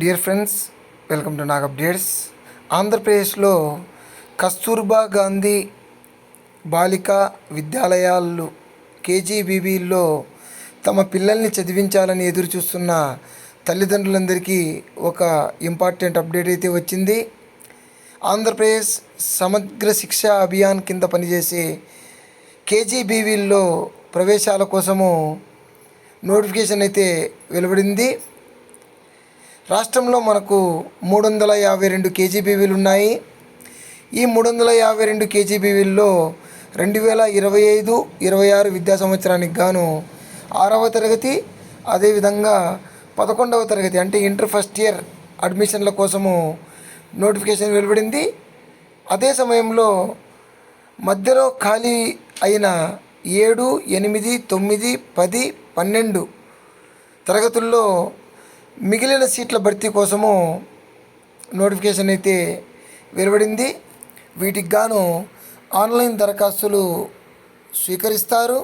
Dear friends welcome to Nag updates ఆంధ్రప్రదేశ్లో కస్తూర్బా గాంధీ బాలికా విద్యాలయాలు కేజీబీబీల్లో తమ పిల్లల్ని చదివించాలని ఎదురు చూస్తున్న తల్లిదండ్రులందరికీ ఒక ఇంపార్టెంట్ అప్డేట్ అయితే వచ్చింది. ఆంధ్రప్రదేశ్ సమగ్ర శిక్ష అభియాన్ కింద పనిచేసే కేజీబీవీల్లో ప్రవేశాల కోసము నోటిఫికేషన్ అయితే వెలువడింది. రాష్ట్రంలో మనకు మూడు వందల యాభై రెండు కేజీబీవీలు ఉన్నాయి ఈ మూడు వందల యాభై రెండు కేజీబీవీల్లో రెండు వేల ఇరవై ఐదు ఇరవై ఆరు విద్యా సంవత్సరానికి గాను ఆరవ తరగతి అదేవిధంగా పదకొండవ తరగతి అంటే ఇంటర్ ఫస్ట్ ఇయర్ అడ్మిషన్ల కోసము నోటిఫికేషన్ వెలువడింది. అదే సమయంలో మధ్యలో ఖాళీ అయిన ఏడు ఎనిమిది తొమ్మిది పది పన్నెండు తరగతుల్లో మిగిలిన సీట్ల భర్తీ కోసము నోటిఫికేషన్ అయితే వెలువడింది. వీటికి గాను ఆన్లైన్ దరఖాస్తులు స్వీకరిస్తారు.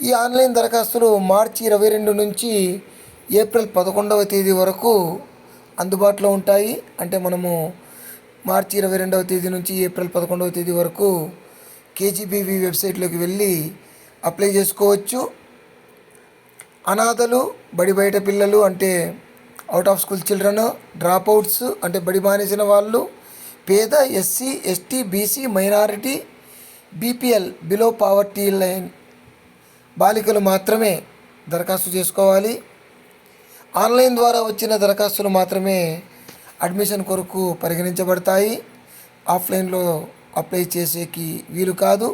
ఈ ఆన్లైన్ దరఖాస్తులు మార్చి ఇరవై రెండు నుంచి ఏప్రిల్ పదకొండవ తేదీ వరకు అందుబాటులో ఉంటాయి. అంటే మనము మార్చి ఇరవై రెండవ తేదీ నుంచి ఏప్రిల్ పదకొండవ తేదీ వరకు కేజీబీవీ వెబ్సైట్లోకి వెళ్ళి అప్లై చేసుకోవచ్చు. అనాథలు బడి బయట పిల్లలు అంటే out of school children dropouts అంటే బడి మానేసిన వాళ్ళు పేద SC ST BC minority BPL below poverty line బాలికలు మాత్రమే దరఖాస్తు చేసుకోవాలి. ఆన్లైన్ ద్వారా వచ్చిన దరఖాస్తులు మాత్రమే అడ్మిషన్ కొరకు పరిగణించబడతాయి. ఆఫ్లైన్లో అప్లై చేసేకి వీలు కాదు.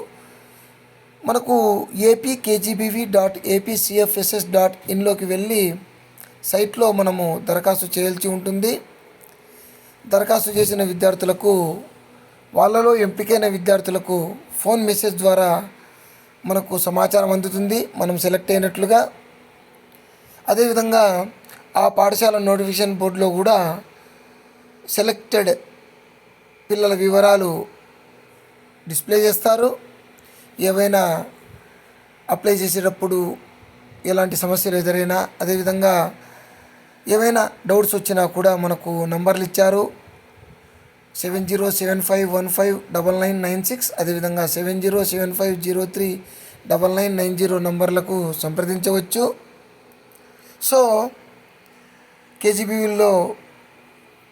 మనకు AP KGBV dot APCFSS dot ఇన్లోకి వెళ్ళి సైట్లో మనము దరఖాస్తు చేయాల్సి ఉంటుంది. దరఖాస్తు చేసిన విద్యార్థులకు వాళ్ళలో ఎంపికైన విద్యార్థులకు ఫోన్ మెసేజ్ ద్వారా మనకు సమాచారం అందుతుంది. మనం సెలెక్ట్ అయినట్లుగా. అదేవిధంగా ఆ పాఠశాల నోటిఫికేషన్ బోర్డులో కూడా సెలెక్టెడ్ పిల్లల వివరాలు డిస్ప్లే చేస్తారు. ఏవైనా అప్లై చేసేటప్పుడు ఎలాంటి సమస్యలు ఎదురైనా అదేవిధంగా ఏవైనా డౌట్స్ వచ్చినా కూడా మనకు నంబర్లు ఇచ్చారు. Seven zero seven five one five double nine nine six అదేవిధంగా seven zero seven five zero three double nine nine zero నంబర్లకు సంప్రదించవచ్చు. సో కేజీబీవీల్లో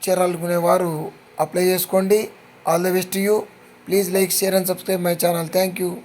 చేరాలనుకునే వారు అప్లై చేసుకోండి. All the best you. Please like share and subscribe my channel. Thank you.